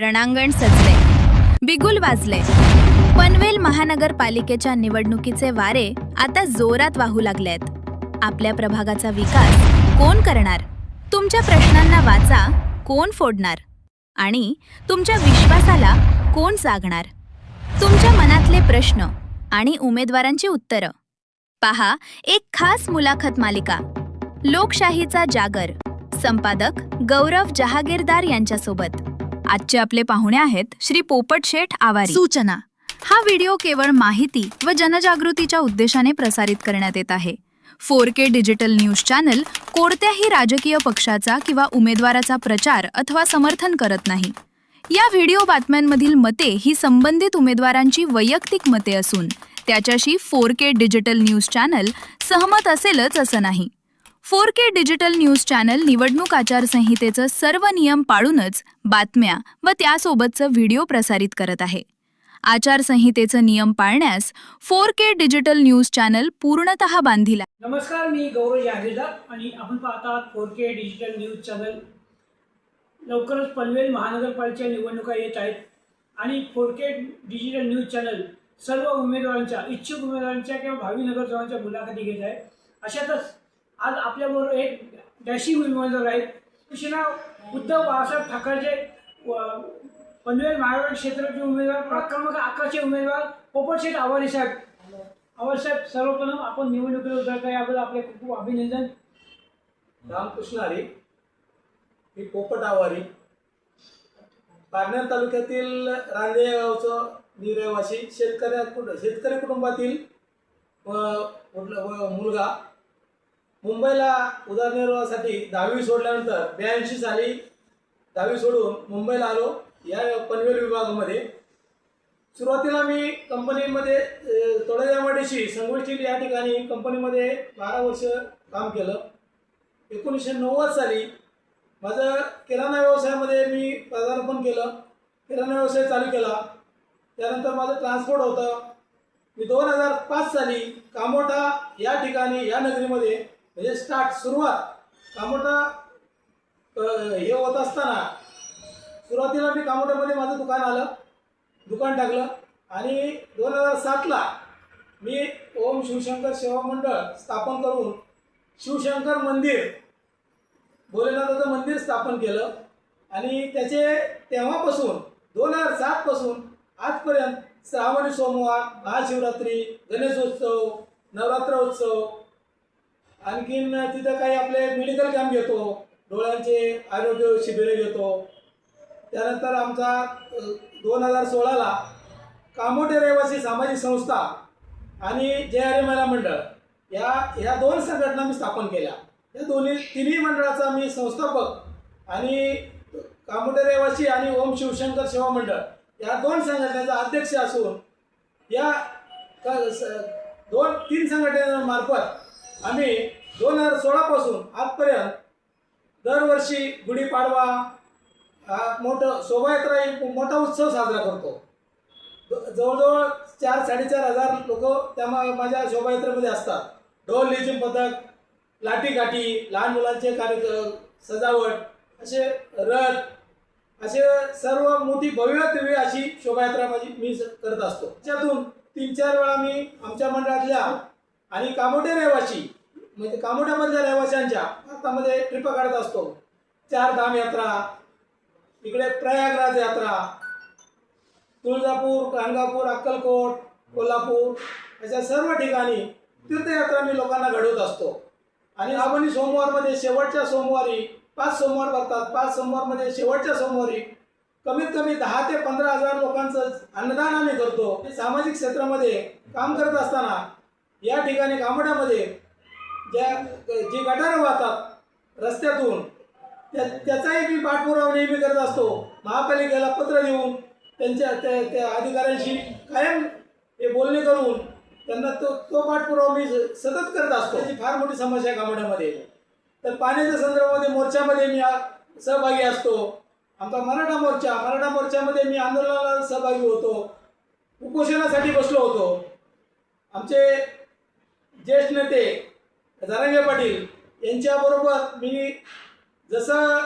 रणांगण सजले. बिगुल वाजले. पनवेल महानगरपालिकेच्या निवडणुकीचे वारे आता जोरात वाहू लागलेत. आपल्या प्रभागाचा विकास कोण करणार? तुमच्या प्रश्नांना वाचा कोण फोडणार? आणि तुमच्या विश्वासाला कोण जागणार? तुमच्या मनातले प्रश्न आणि उमेदवारांची उत्तरं. पहा एक खास मुलाखत मालिका. लोकशाहीचा जागर. संपादक गौरव जहागीरदार यांच्यासोबत. आजचे आपले पाहुणे आहेत श्री पोपट शेठ आवारी. सूचना. हा व्हिडिओ केवळ माहिती व जनजागृतीच्या उद्देशाने प्रसारित करण्यात येत आहे. Four K digital news channel कोणत्याही राजकीय पक्षाचा किंवा उमेदवाराचा प्रचार अथवा समर्थन करत नाही. या व्हिडिओ बातम्यांमधील मते ही संबंधित उमेदवारांची वैयक्तिक मते असून त्याच्याशी four K digital news channel सहमत असेलच असं नाही. Four K digital news channel निवडणूक आचारसंहितेचं सर्व नियम पाळूनच बातम्या व त्यासोबतचं व्हिडिओ प्रसारित करत आहे. आचारसंहितेचं नियम पाळण्यास four K digital news channel पूर्णत बांधील. नमस्कार मी गौरव यागेदार आणि आपण पाहतात four K digital news channel. लवकरच पनवेल महानगरपालिकेच्या निवडणुका येत आहेत आणि four K digital news channel सर्व उमेदवारांच्या इच्छुक उमेदवारांच्या किंवा भावी नगरसेवांच्या मुलाखती घेत आहे. अशातच आज आपल्याबरोबर एक डॅशिंग उमेदवार आहेत. कृष्णा उद्धव बाळासाहेब ठाकरेचे पनवेल महाराष्ट्र क्षेत्राचे उमेदवार प्रभाग क्रमांक अकराचे उमेदवार पोपटशेठ आवारी साहेब. आवारी साहेब सर्वप्रथम आपण निवडणुकीला उतरता याबद्दल आपले खूप खूप अभिनंदन. रामकृष्ण हरी मी पोपट आवारी पारनेर तालुक्यातील रांदे गावचं मी रहिवासी. शेतकऱ्या कुट शेतकरी कुटुंबातील मुलगा. मुंबईला उदरनिर्वाहासाठी दहावी सोडल्यानंतर ब्याऐंशी साली दहावी सोडून मुंबईला आलो. या पनवेल विभागामध्ये. सुरुवातीला मी कंपनीमध्ये तोडजामाडीशी संगोष्टी या ठिकाणी कंपनीमध्ये बारा वर्ष काम केलं. एकोणीसशे नव्वद साली माझं किराणा व्यवसायामध्ये मी पदार्पण केलं. किराणा व्यवसाय चालू केला. त्यानंतर माझं ट्रान्सपोर्ट होतं. मी दोन हजार पाच साली कामोठा या ठिकाणी या नगरीमध्ये म्हणजे स्टार्ट सुरुवात. कामोटा हे होत असताना सुरुवातीला मी कामोठामध्ये माझं दुकान आलं दुकान टाकलं आणि दोन हजार सातला मी ओम शिवशंकर सेवा मंडळ स्थापन करून शिवशंकर मंदिर भोलेनाथाचं मंदिर स्थापन केलं. आणि त्याचे तेव्हापासून दोन हजार सातपासून आजपर्यंत श्रावणी सोमवार महाशिवरात्री गणेशोत्सव नवरात्र उत्सव आणखीन तिथं काही आपले मेडिकल कॅम्प घेतो. डोळ्यांचे आरोग्य शिबिरे घेतो. त्यानंतर आमचा दोन हजार सोळाला कामोटे रहिवासी सामाजिक संस्था आणि जे आर महिला मंडळ या ह्या दोन संघटना मी स्थापन केल्या. या दोन्ही तिन्ही मंडळाचा मी संस्थापक आणि कामोटे रहिवासी आणि ओम शिवशंकर सेवा मंडळ या दोन संघटनेचा अध्यक्ष असून या दोन तीन संघटनांमार्फत आम्ही दोन हजार सोळापासून आजपर्यंत दरवर्षी गुढीपाडवा हा मोठं शोभायात्रा एक मोठा उत्सव साजरा करतो. जवळजवळ चार साडेचार हजार लोक त्या मा- माझ्या शोभायात्रेमध्ये असतात. ढोल लेझिम पथक लाठीकाठी लहान मुलांचे कार्य सजावट असे रथ असे सर्व मोठी भव्य अशी शोभायात्रा माझी मी स- करत असतो. त्यातून तीन चार वेळा मी आमच्या मंडळातल्या आणि कामोटे रहिवासी म्हणजे कामोठ्यामधल्या रहिवाशांच्या भारतामध्ये ट्रिप काढत असतो. चार धाम यात्रा इकडे प्रयागराज यात्रा तुळजापूर गाणगापूर अक्कलकोट कोल्हापूर अशा सर्व ठिकाणी तीर्थयात्रा मी लोकांना घडवत असतो. आणि आपण सोमवारमध्ये शेवटच्या सोमवारी पाच सोमवार भरतात पाच सोमवारमध्ये शेवटच्या सोमवारी कमीत कमी दहा ते पंधरा हजार लोकांचं अन्नदान आम्ही करतो. सामाजिक क्षेत्रामध्ये काम करत असताना या ठिकाणी कामोड्यामध्ये ज्या जी गटारं वाहतात रस्त्यातून त्या त्याचाही मी पाठपुरावा नेहमी करत असतो. महापालिकेला पत्र देऊन त्यांच्या त्या त्या अधिकाऱ्यांशी कायम हे बोलणे करून त्यांना तो तो पाठपुरावा मी स- सतत करत असतो. त्याची फार मोठी समस्या आहे कामोड्यामध्ये तर पाण्याच्या संदर्भामध्ये मोर्चामध्ये मी सहभागी असतो. आमचा मराठा मोर्चा मराठा मोर्चामध्ये मी आंदोलनाला सहभागी होतो. उपोषणासाठी बसलो होतो. आमचे ज्येष्ठ नेते जरांगे पाटील यांच्याबरोबर मी जसं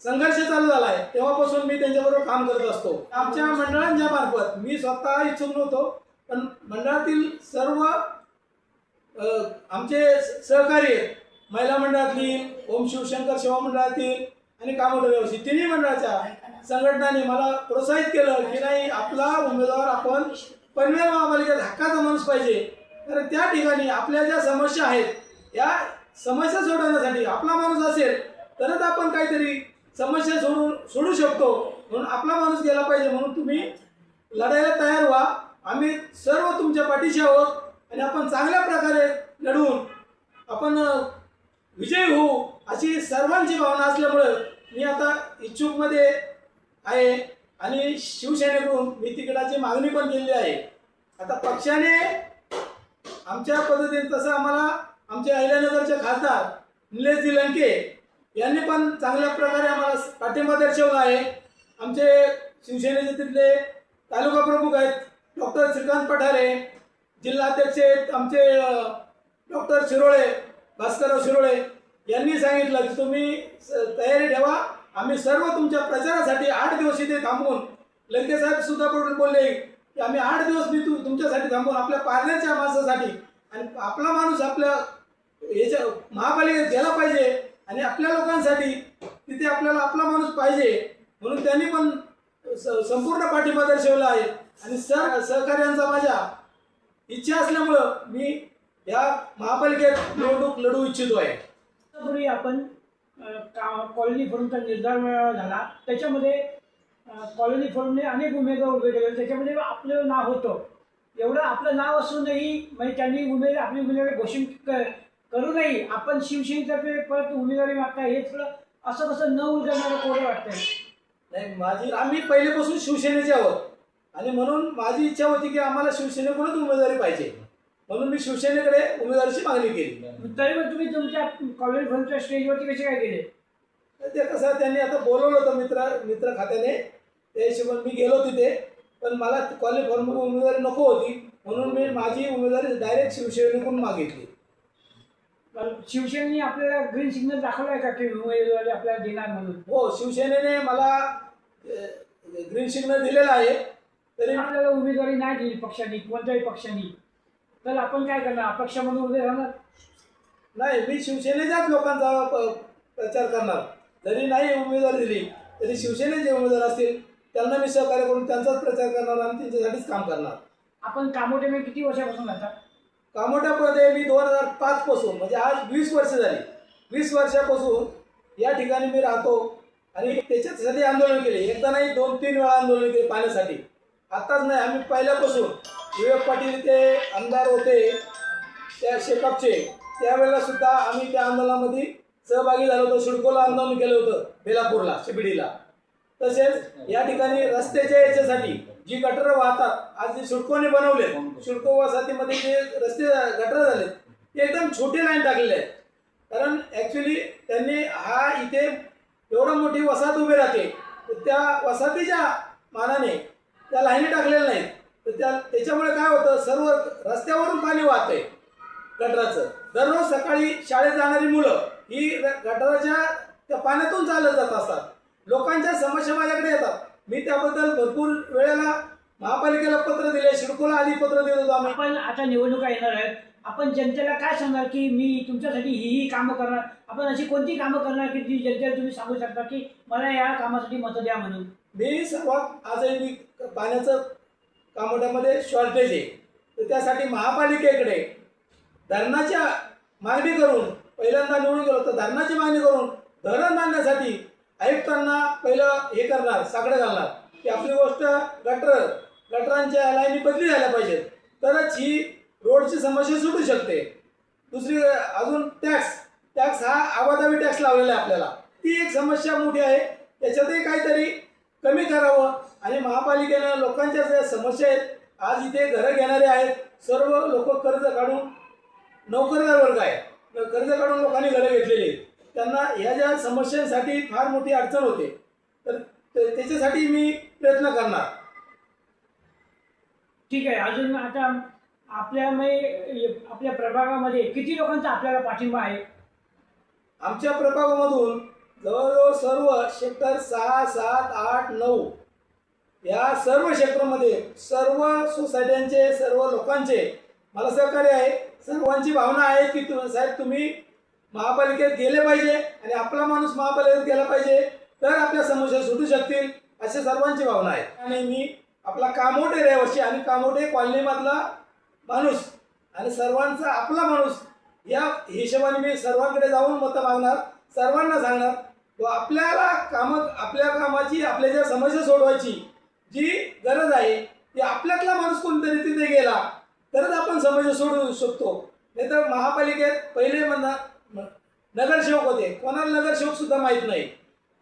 संघर्ष चालू झाला आहे तेव्हापासून मी त्यांच्याबरोबर काम करत असतो. आमच्या मंडळांच्या मार्फत मी स्वतः इच्छुक नव्हतो पण मंडळातील सर्व आमचे सहकारी आहेत. महिला मंडळातली ओम शिवशंकर सेवा मंडळातील आणि कामोडे व्यवसायी तिन्ही मंडळाच्या संघटनांनी मला प्रोत्साहित केलं की नाही आपला उमेदवार आपण पनवेल महापालिकेत हक्काचा माणूस पाहिजे. तर त्या ठिकाणी आपल्या ज्या समस्या आहेत या समस्या सोडवण्यासाठी आपला माणूस असेल तरच आपण काहीतरी समस्या सोडून सोडू शकतो. म्हणून आपला माणूस गेला पाहिजे म्हणून तुम्ही लढायला तयार व्हा. आम्ही सर्व तुमच्या पाठीशी आहोत आणि आपण चांगल्या प्रकारे लढून आपण विजयी होऊ अशी सर्वांची भावना असल्यामुळं मी आता इच्छुकमध्ये आहे आणि शिवसेनेकडून मी तिकडाची मागणी पण केलेली आहे. आता पक्षाने आमच्या पद्धतीने तसं आम्हाला आमचे अहिल्यानगरचे खासदार निलेशजी लंके यांनी पण चांगल्या प्रकारे आम्हाला पाठिंबा दर्शवला आहे. आमचे शिवसेनेचे तिथले तालुका प्रमुख आहेत डॉक्टर श्रीकांत पठारे जिल्हाध्यक्ष आहेत आमचे डॉक्टर शिरोळे भास्करराव शिरोळे यांनी सांगितलं की तुम्ही स- तयारी ठेवा. आम्ही सर्व तुमच्या प्रचारासाठी आठ दिवस इथे थांबून लंके साहेब सुद्धा बोलले की आम्ही आठ दिवस मी तू तुमच्यासाठी थांबून आपल्या पारनेरच्या माणसासाठी आणि आपला माणूस आपल्या याच्या महापालिकेत गेला पाहिजे आणि आपल्या लोकांसाठी तिथे आपल्याला आपला माणूस पाहिजे म्हणून त्यांनी पण स- संपूर्ण पाठिंबा दर्शवला आहे. आणि सर सहकार्यांचा माझ्या इच्छा असल्यामुळं मी या महापालिकेत निवडणूक लढू इच्छितो आहे. पूर्वी आपण का कॉलनी फोरमचा निर्धार झाला. त्याच्यामध्ये कॉलनी फोरमने अनेक उमेदवार उभे केले त्याच्यामध्ये आपलं नाव होतं. एवढं आपलं नाव असूनही म्हणजे त्यांनी उमेदवार आपली उमेदवारी घोषित क- करूनही आपण शिवसेनेतर्फे परत उमेदवारी मागताय हे थोडं असं कसं न उलगडणारं कोडं वाटतंय. नाही माझी आम्ही पहिलेपासून शिवसेनेचे आहोत. आणि म्हणून माझी इच्छा होती की आम्हाला शिवसेनेकडूनच उमेदवारी पाहिजे. म्हणून मी शिवसेनेकडे उमेदवारीची मागणी केली. तरी पण तुम्ही तुमच्या कॉलेज फोरमच्या स्टेजवरती कसे काय गेले? तर ते कसं त्यांनी आता बोलवलं होतं मित्र मित्र खात्याने. त्या हिशोबाने मी गेलो तिथे. पण मला कॉलेज फॉर्म उमेदवारी नको होती. म्हणून मी माझी उमेदवारी डायरेक्ट शिवसेनेकडून मागितली. शिवसेनेने आपल्याला ग्रीन सिग्नल दाखवलाय का की उमेदवारी आपल्याला देणार म्हणून? हो शिवसेनेने मला ग्रीन सिग्नल दिलेला आहे. तरी आपल्याला उमेदवारी नाही दिली पक्षाने कोणत्याही पक्षाने. तर आपण काय करणार? अपक्ष म्हणून उभे राहणार? नाही मी शिवसेनेच्याच लोकांचा प्रचार करणार. जरी नाही उमेदवारी दिली तरी शिवसेनेचे उमेदवार असतील त्यांना मी सहकार्य करून त्यांचाच प्रचार करणार आणि त्यांच्यासाठीच काम करणार. आपण कामोठे किती वर्षापासून राहतात कामोट्यामध्ये मी दोन हजार पाचपासून म्हणजे आज वीस वर्ष झाली. वीस वर्षापासून या ठिकाणी मी राहतो आणि त्याच्यासाठी आंदोलन केले. एकदा नाही दोन तीन वेळा आंदोलन केले पाण्यासाठी. आत्ताच नाही आम्ही पहिल्यापासून विवेक पाटील ते आमदार होते त्या शेकअपचे त्यावेळेला सुद्धा आम्ही त्या आंदोलनामध्ये सहभागी झालो होतो. शिडकोला आंदोलन केलं होतं बेलापूरला शिबिडीला तसेच या ठिकाणी रस्त्याच्या याच्यासाठी जी गटर वाहतात आज जे सिडकोने बनवले सिडको वसाहतीमध्ये जे रस्ते गटर झाले ते एकदम छोटे लाईन टाकलेले आहेत. कारण ॲक्च्युली त्यांनी हा इथे एवढा मोठी वसाहत उभी राहते तर त्या वसाहतीच्या मानाने त्या लाईनी टाकलेल्या नाहीत. तर त्या त्याच्यामुळे काय होतं सर्व रस्त्यावरून पाणी वाहतंय गटराचं. दररोज सकाळी शाळेत जाणारी मुलं ही गटराच्या त्या पाण्यातून चालत जात असतात. लोकांच्या समस्या माझ्याकडे येतात. मी त्याबद्दल भरपूर वेळेला महापालिकेला पत्र दिले शिडकोला आधी पत्र देत होतो आम्ही. आपण आता निवडणुका येणार आहेत. आपण जनतेला काय सांगणार की मी तुमच्यासाठी ही ही कामं करणार? आपण अशी कोणती कामं करणार की जी जनतेला तुम्ही सांगू शकता की मला या कामासाठी मतं द्या म्हणून? मी सर्वात आजही मी पाण्याचं कामोट्यामध्ये शॉर्टेज आहे. तर त्यासाठी महापालिकेकडे धरणाच्या मागणी करून पहिल्यांदा निवडून गेलो तर धरणाची मागणी करून धरण बांधण्यासाठी आयुक्तांना पहिलं हे करणार साकडं घालणार. की आपली गोष्ट गटर गटरांच्या लाईनी बदली झाल्या पाहिजेत. तरच ही रोडची समस्या सुटू शकते. दुसरी अजून टॅक्स टॅक्स हा आवाजावी टॅक्स लावलेला आहे आपल्याला. ती एक समस्या मोठी आहे. त्याच्यातही काहीतरी कमी करावं. आणि महापालिकेनं लोकांच्या ज्या समस्या आहेत आज इथे घरं घेणारे आहेत. सर्व लोक कर्ज काढून नोकरदार वर्ग आहे. कर्ज काढून लोकांनी घरं घेतली. त्यांना ह्या ज्या समस्यांसाठी फार मोठी अडचण होते तर त्याच्यासाठी मी प्रयत्न करणार. ठीक आहे अजून आता आपल्या आपल्या प्रभागामध्ये किती लोकांचा आपल्याला पाठिंबा आहे? आमच्या प्रभागामधून जवळजवळ सर्व सेक्टर सहा सात आठ नऊ या सर्व क्षेत्रामध्ये सर्व सोसायट्यांचे सर्व लोकांचे मला सहकार्य आहे. सर्वांची भावना आहे की तु साहेब तुम्ही महापालिकेत गेले पाहिजे आणि आपला माणूस महापालिकेत गेला पाहिजे तर आपल्या समस्या सुटू शकतील अशी सर्वांची भावना आहे. आणि मी आपला कामोटे रहिवासी आणि कामोटे कॉलनीमधला माणूस आणि सर्वांचा आपला माणूस या हिशोबाने मी सर्वांकडे जाऊन मतं मागणार सर्वांना सांगणार व आपल्याला काम आपल्या कामाची आपल्या ज्या समस्या सोडवायची जी गरज आहे ती आपल्यातला माणूस कोणतरी तिथे गेला तरच आपण समस्या सोडवू शकतो. नाही तर महापालिकेत पहिले म्हणणार नगरसेवक होते. कोणाला नगरसेवक सुद्धा माहीत नाही.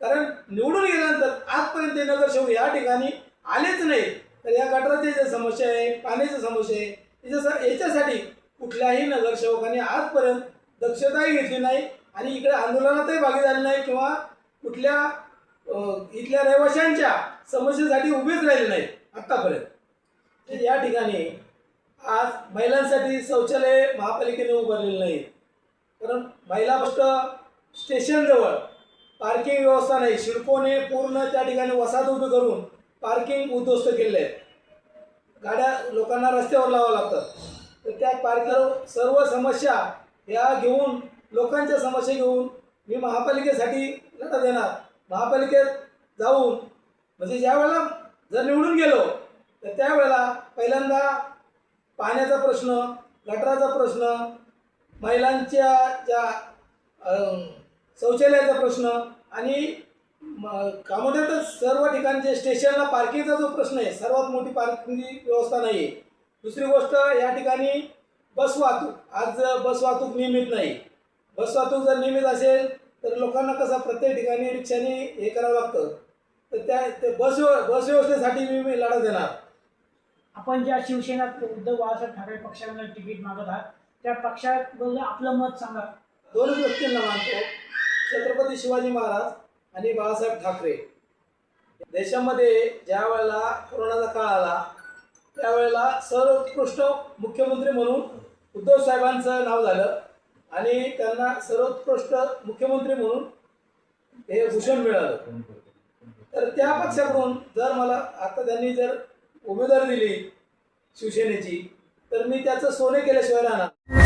कारण निवडून गेल्यानंतर आजपर्यंत ते नगरसेवक या ठिकाणी आलेच नाही तर या गटाराची जे समस्या आहे पाण्याची समस्या आहे याच्या याच्यासाठी कुठल्याही नगरसेवकाने आजपर्यंत दक्षताही घेतली नाही आणि इकडे आंदोलनातही भागी झाले नाही किंवा कुठल्या इथल्या रहिवाशांच्या समस्येसाठी उभेच राहिले नाही आत्तापर्यंत या ठिकाणी आज महिलांसाठी शौचालय महापालिकेने उभारलेलं नाही. कारण महिला बस स्टेशनजवळ पार्किंग व्यवस्था नाही. शिडकोने पूर्ण त्या ठिकाणी वसाहत उभी करून पार्किंग उद्ध्वस्त केले आहे गाड्या लोकांना रस्त्यावर लावावं लागतात तर त्या पार्किंग सर्व समस्या या घेऊन लोकांच्या समस्या घेऊन मी महापालिकेसाठी लढा देणार. महापालिकेत जाऊन म्हणजे ज्यावेळेला जर निवडून गेलो तर त्यावेळेला पहिल्यांदा पाण्याचा प्रश्न गटराचा प्रश्न महिलांच्या ज्या शौचालयाचा प्रश्न आणि म- कामोद्यातच सर्व ठिकाणचे स्टेशनला पार्किंगचा जो प्रश्न आहे सर्वात मोठी पार्किंगची व्यवस्था नाही आहे. दुसरी गोष्ट या ठिकाणी बस वाहतूक आज बस वाहतूक नियमित नाही. बस वाहतूक जर नियमित असेल तर लोकांना कसं प्रत्येक ठिकाणी रिक्षाने हे करावं लागतं. तर त्या ते बस व्यव- बस व्यवस्थेसाठी मी लढा देणार. आपण ज्या शिवसेना उद्धव बाळासाहेब ठाकरे पक्षांना तिकीट मागत आहात त्या पक्षाबद्दल आपलं मत सांगा. दोन व्यक्तींना मानतो. छत्रपती शिवाजी महाराज आणि बाळासाहेब ठाकरे. देशामध्ये ज्या वेळेला कोरोनाचा काळ आला त्यावेळेला सर्वोत्कृष्ट मुख्यमंत्री म्हणून उद्धव साहेबांचं नाव झालं आणि त्यांना सर्वोत्कृष्ट मुख्यमंत्री म्हणून हे भूषण मिळालं. तर त्या पक्षाकडून जर मला आता त्यांनी जर उमेदवारी दिली शिवसेनेची तर मी त्याचं सोने केल्याशिवाय राहणार